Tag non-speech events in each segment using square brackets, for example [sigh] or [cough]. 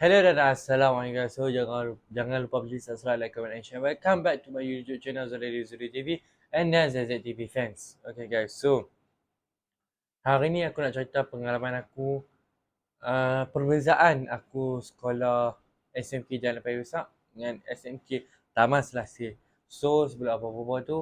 Hello dan Assalamualaikum. So jangan jangan lupa please subscribe, like, comment and share. Welcome back to my YouTube channel Zodari Zuri TV And ZZ TV fans. Okay guys, so Hari ni aku nak cerita pengalaman aku uh, Perbezaan aku sekolah SMK Jalan Besar Dengan SMK Taman Selasih So sebelum apa-apa tu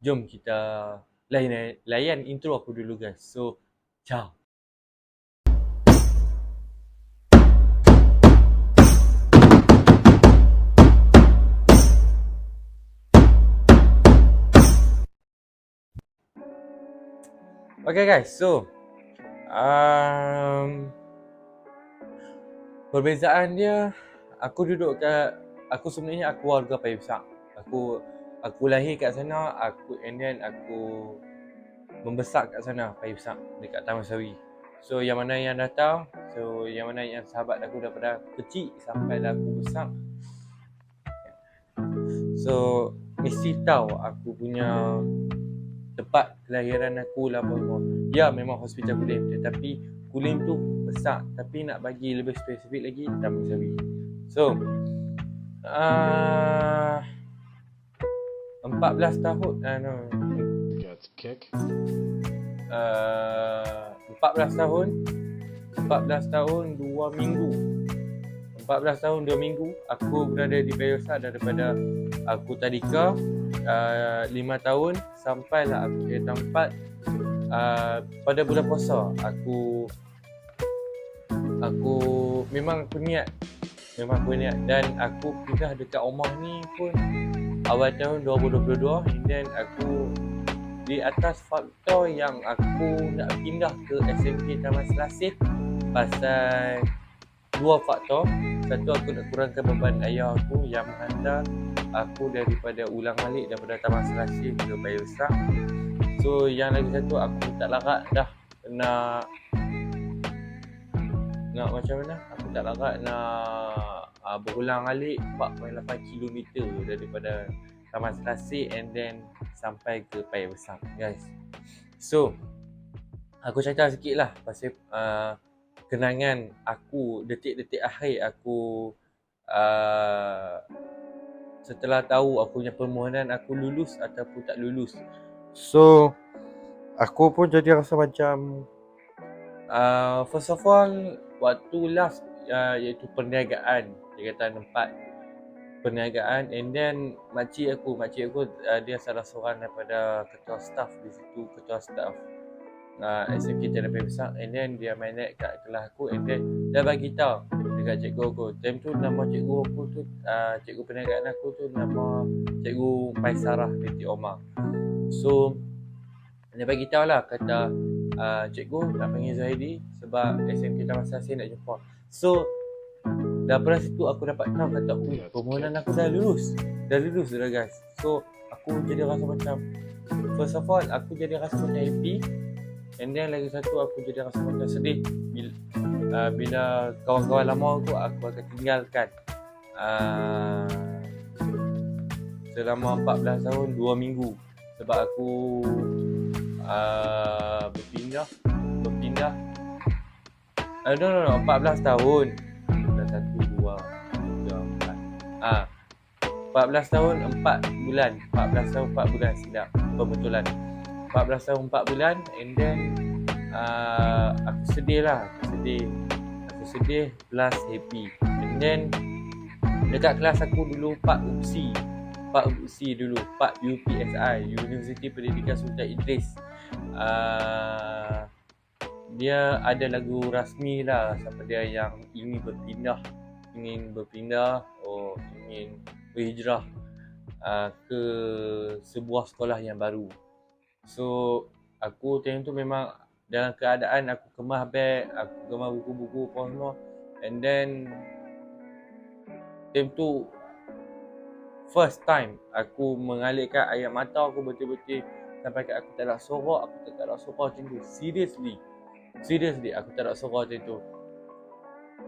Jom kita layan, layan intro aku dulu guys. So, ciao Okay guys, so um, Perbezaan dia Aku duduk kat Aku sebenarnya aku warga Paya Besar. Aku Aku lahir kat sana Aku And then aku Membesar kat sana Paya Besar Dekat Taman Sawi So yang mana yang dah tahu So yang mana yang sahabat aku daripada kecil Sampai dah aku besar. So Mesti tahu aku punya tempat kelahiran aku lah apa semua. Ya memang hospital Kulim tetapi Kulim tu besar tapi nak bagi lebih spesifik lagi Taman Sawi. So uh, 14 tahun uh, no, kick. uh, 14 tahun 14 tahun 2 minggu 14 tahun 2 minggu aku berada di Bayosa daripada aku tadika uh, 5 tahun sampailah aku kereta 4 uh, pada bulan puasa. Aku aku memang aku niat memang aku niat. Dan aku pindah dekat rumah ni pun awal tahun 2022 and then aku di atas faktor yang aku nak pindah ke SMK Taman Selasih pasal dua faktor. Satu aku nak kurangkan beban ayah aku yang menghantar aku daripada ulang balik daripada Taman Selasih ke Bayu Besar so yang lagi satu aku tak larat dah nak nak macam mana? Aku tak larat nak uh, berulang alik 4.8 km daripada Taman Selasih and then sampai ke Paya Besar guys. So aku cerita sikit lah pasal uh, kenangan aku detik-detik akhir aku uh, setelah tahu aku punya permohonan aku lulus ataupun tak lulus. So aku pun jadi rasa macam uh, first of all waktu last uh, iaitu perniagaan. Tingkatan 4 perniagaan. And then makcik aku makcik aku uh, dia salah seorang daripada ketua staff di situ ketua staff uh, SMK Jalan Paya Besar. And then dia main naik kat kelas aku. And then dia bagi tahu dekat cikgu aku. Time tu nama cikgu aku tu uh, cikgu perniagaan aku tu nama cikgu Paisarah binti Omar. So dia bagi tahu lah kata uh, cikgu nak panggil Zahidi sebab SMK Taman Selasih nak jumpa. So daripada situ aku dapat tahu kata oh, permohonan aku dah lulus. Dah lulus dah guys. So aku jadi rasa macam first of all aku jadi rasa macam happy. And then lagi satu aku jadi rasa macam sedih uh, bila kawan-kawan lama aku aku akan tinggalkan. Uh, selama 14 tahun 2 minggu. Sebab aku uh, berpindah berpindah. Uh, no no no 14 tahun. 1 2 3 4 ah 14 tahun 4 bulan. 14 tahun 4 bulan silap pembetulan 14 tahun 4 bulan and then uh, aku sedih lah aku sedih. Aku sedih plus happy. And then dekat kelas aku dulu Pak UPSI Pak UPSI dulu Pak UPSI Universiti Pendidikan Sultan Idris. Uh, dia ada lagu rasmi lah siapa dia yang ingin berpindah ingin berpindah oh ingin berhijrah uh, ke sebuah sekolah yang baru. So aku time tu memang dalam keadaan aku kemah beg, aku kemah buku-buku apa semua. And then time tu first time aku mengalirkan air mata aku betul-betul sampai kat aku tak nak sorak, aku tak nak sorak macam tu. Seriously. Seriously aku tak nak sorak macam tu.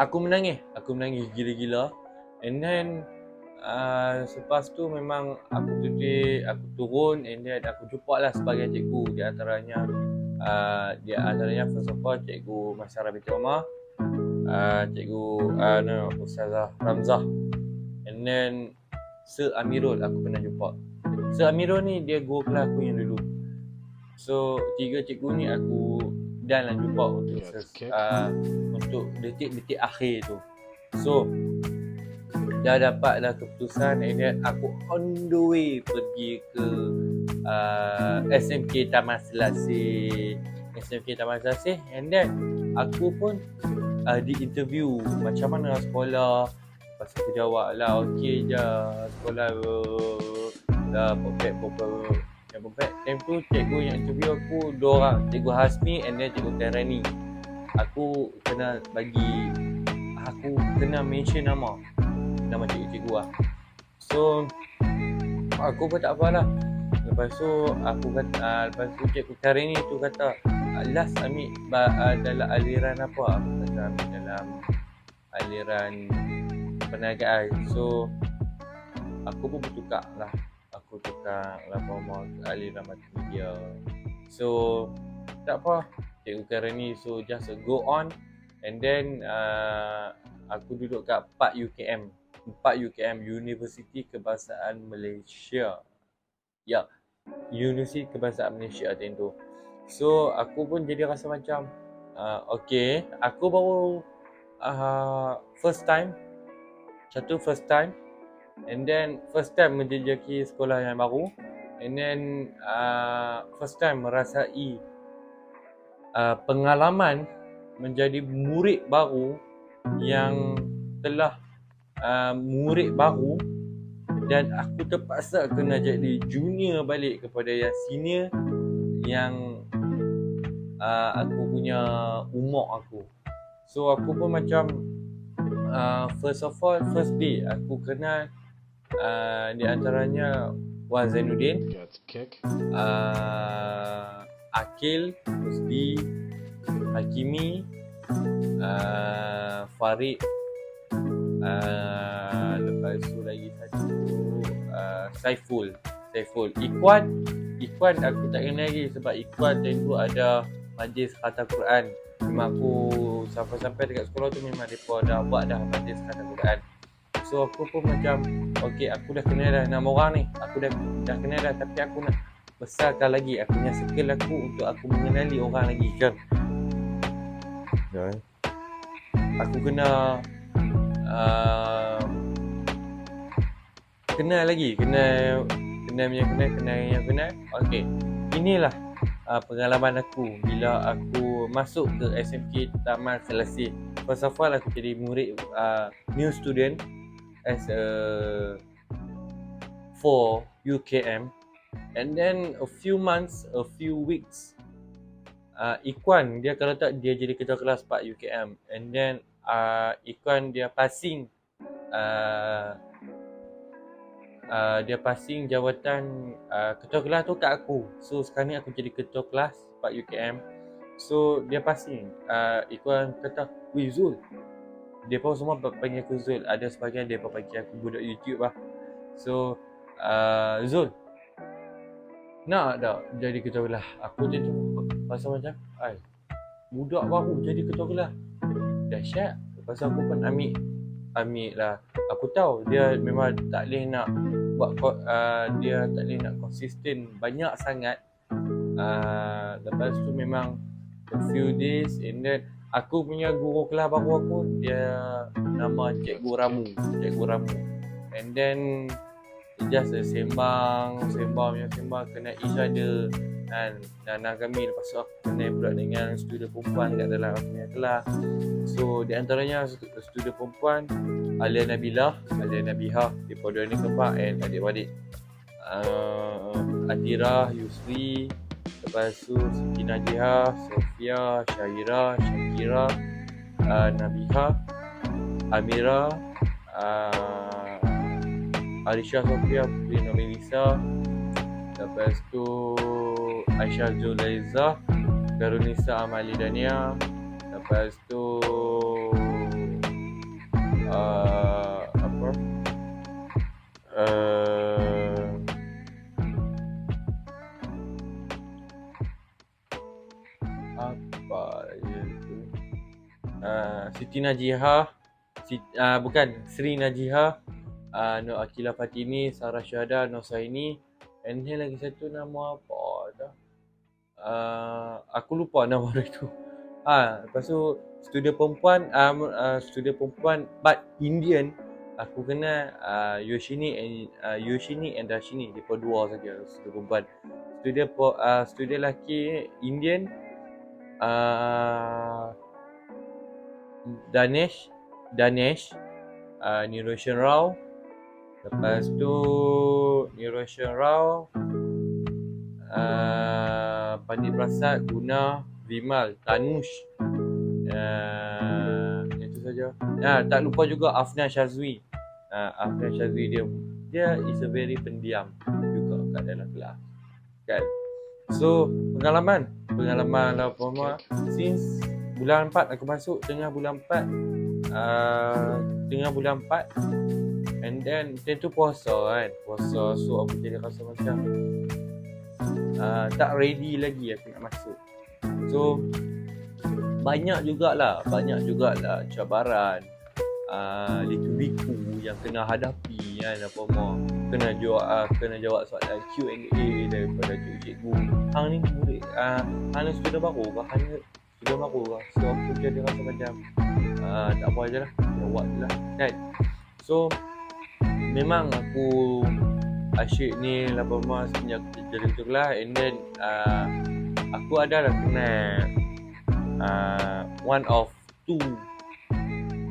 Aku menangis, aku menangis gila-gila. And then uh, selepas tu memang aku tutup aku turun and then aku jumpa lah sebagai cikgu di antaranya uh, di antaranya first of all cikgu Masyarakat binti Omar. Uh, cikgu uh, no, Ustazah Ramzah. And then Sir Amirul aku pernah jumpa. Sir Amirul ni dia guru kelas aku yang dulu. So tiga cikgu ni aku dan lah jumpa untuk ses, uh, untuk detik-detik akhir tu. So dah dapat dah keputusan and then aku on the way pergi ke uh, SMK Taman Selasih. SMK Taman Selasih. And then aku pun uh, di interview macam mana sekolah? Lepas tu aku jawab lah okey je sekolah uh, dah perfect perfect yang perfect. Time tu cikgu yang interview aku dua orang cikgu Hasmi and then cikgu Terani aku kena bagi aku kena mention nama nama cikgu-cikgu lah. So aku pun tak apa lah lepas tu aku kata uh, lepas tu cikgu Terani tu kata last ambil uh, dalam aliran apa? Aku kata ambil dalam aliran perniagaan. So aku pun bertukar lah. Aku tukar lama ke aliran multimedia so tak apa. Cikgu Karen ni so just go on. And then uh, aku duduk kat 4 UKM 4 UKM University Kebangsaan Malaysia. Ya University Kebangsaan Malaysia time tu. So aku pun jadi rasa macam uh, okay aku baru uh, first time satu first time and then first time menjejaki sekolah yang baru and then uh, first time merasai uh, pengalaman menjadi murid baru yang telah uh, murid baru dan aku terpaksa kena jadi junior balik kepada yang senior yang uh, aku punya umur aku. So aku pun macam uh, first of all first day aku kenal uh, di antaranya Wan Zainuddin. Uh, Akil Usdi Hakimi uh, Farid uh, lepas tu lagi Saiful Saiful Ikhwan Ikhwan aku tak kenal lagi sebab Ikhwan time tu ada majlis kata Quran. Memang aku sampai-sampai dekat sekolah tu memang mereka dah buat dah majlis kata Quran. So aku pun macam okay aku dah kenal dah enam orang ni. Aku dah dah kenal dah tapi aku nak besarkan lagi. Aku punya skill aku untuk aku mengenali orang lagi kan? Dan aku kena uh, kenal lagi kenal kenal yang kenal kenal yang kenal. Okey inilah uh, pengalaman aku bila aku masuk ke SMK Taman Selasih first of all aku jadi murid uh, new student as a for UKM and then a few months a few weeks uh, Ikwan dia kalau tak dia jadi ketua kelas 4 UKM and then uh, Ikwan dia passing uh, uh, dia passing jawatan uh, ketua kelas tu kat aku. So sekarang ni aku jadi ketua kelas 4 UKM so dia passing uh, Ikwan kata wih Zul. Dia pun semua panggil aku Zul. Ada sebagian dia pun panggil aku budak YouTube lah. So uh, Zul nak tak jadi ketua kelas? Aku jadi pasal macam ai budak baru jadi ketua kelas. Dahsyat. Pasal aku pun ambil ambil lah. Aku tahu dia memang tak boleh nak buat uh, dia tak boleh nak konsisten banyak sangat. Uh, lepas tu memang a few days and then aku punya guru kelas baru aku dia nama Cikgu Ramu Cikgu Ramu. And then just sembang sembang punya sembang kena each other dan dan kami lepas tu aku kena pula dengan student perempuan kat dalam aku punya kelas so di antaranya student perempuan Alia Nabilah Alia Nabiha di dua ni kembar and adik-adik uh, Atira Yusri Lepas tu Siti Najiha, Sofia, Syahira, Syakira, uh, Nabiha, Amira, uh, Alisha Sofia, Putri Nomi Lisa. Lepas tu Aisyah Zulaiza, Karunisa Amali Dania. Lepas tu uh, apa? Uh, apa je tu uh, Siti Siti Najiha, Siti, uh, bukan Sri Najiha, uh, Nur Akilah Fatini, Sarah Syahada, Nur And lagi satu nama apa dah? Uh, aku lupa [laughs] nama dia tu. Ah, lepas tu studio perempuan, um, uh, studio perempuan but Indian aku kenal uh, Yoshini and uh, Yoshini and Dashini depa dua saja studio perempuan. Studio uh, studio lelaki Indian uh, Danesh Danesh uh, Niroshan Rao Lepas tu Niroshan Rao uh, Pandit Prasad Guna Vimal Tanush. Uh, Itu saja. Uh, Tak lupa juga Afnan Shazwi uh, Afnan Shazwi dia Dia is a very pendiam Juga kat dalam kelas Kan? So Pengalaman. Pengalaman lah apa Since bulan 4 aku masuk tengah bulan 4 uh, tengah bulan 4 then time tu puasa kan. Puasa so aku jadi rasa macam uh, tak ready lagi aku nak masuk. So banyak jugalah banyak jugalah cabaran uh, liku-liku yang kena hadapi kan apa mau kena jawab uh, kena jawab soalan Q&A daripada cikgu. Hang ni murid uh, hang ni sudah baru ke? Ni sudah aku lah So aku jadi rasa macam uh, Tak apa je lah Jawab lah Kan. So Memang aku Asyik ni 8 mas aku jadi tu lah. And then uh, Aku adalah kenal uh, One of two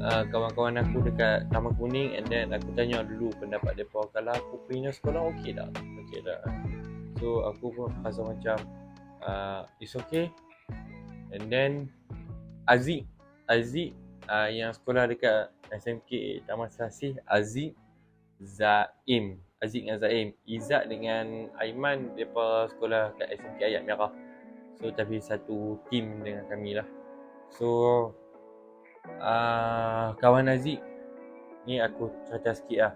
uh, Kawan-kawan aku dekat Taman Kuning. And then aku tanya dulu pendapat mereka Kalau aku punya sekolah okey tak? Okey tak. So aku pun rasa macam uh, It's okay. And then Aziz Aziz uh, yang sekolah dekat SMK Taman Sasih Aziz Zaim. Aziz dengan Zaim. Izzat dengan Aiman Mereka sekolah kat SMK Ayat Merah. So tapi satu team dengan kami lah. So uh, Kawan Aziz Ni aku cerita sikit lah.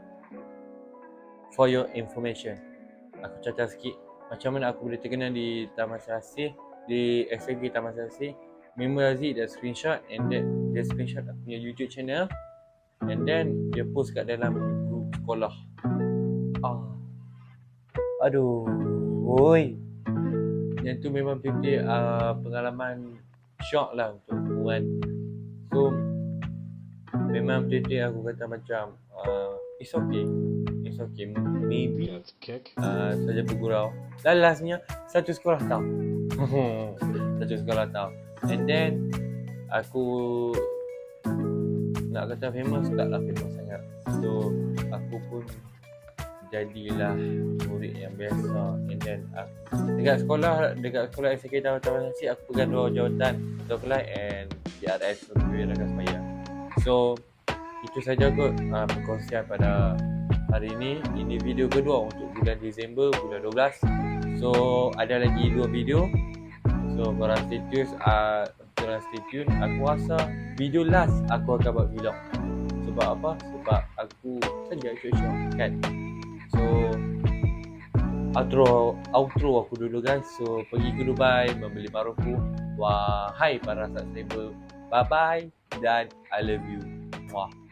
For your information Aku cerita sikit Macam mana aku boleh terkenal di Taman Sasih di SMK Taman Sasi Member Aziz dia screenshot and then dia screenshot aku punya YouTube channel. And then dia post kat dalam sekolah. Ah. aduh oi yang tu memang betul uh, pengalaman shock lah untuk kan so memang betul aku kata macam uh, it's okay. It's okay. Maybe kick. uh, saja bergurau. Dan lastnya satu sekolah tahu. [laughs] Satu sekolah tahu. And then aku nak kata famous taklah famous. sangat so aku pun jadilah murid yang biasa. And then aku, dekat sekolah dekat sekolah SK Taman Taman Nasi aku pegang dua jawatan. Ketua kelas and DRS Perwira Semaya. So itu saja kot uh, perkongsian pada hari ini. Ini video kedua untuk bulan Disember bulan 12 so ada lagi dua video. So korang stay tune uh, korang stay tune aku rasa video last aku akan buat vlog sebab apa? Sebab aku saja syok-syok kan so outro outro aku dulu guys. So pergi ke Dubai membeli maruku wahai para subscriber. Bye bye dan I love you. Mwah.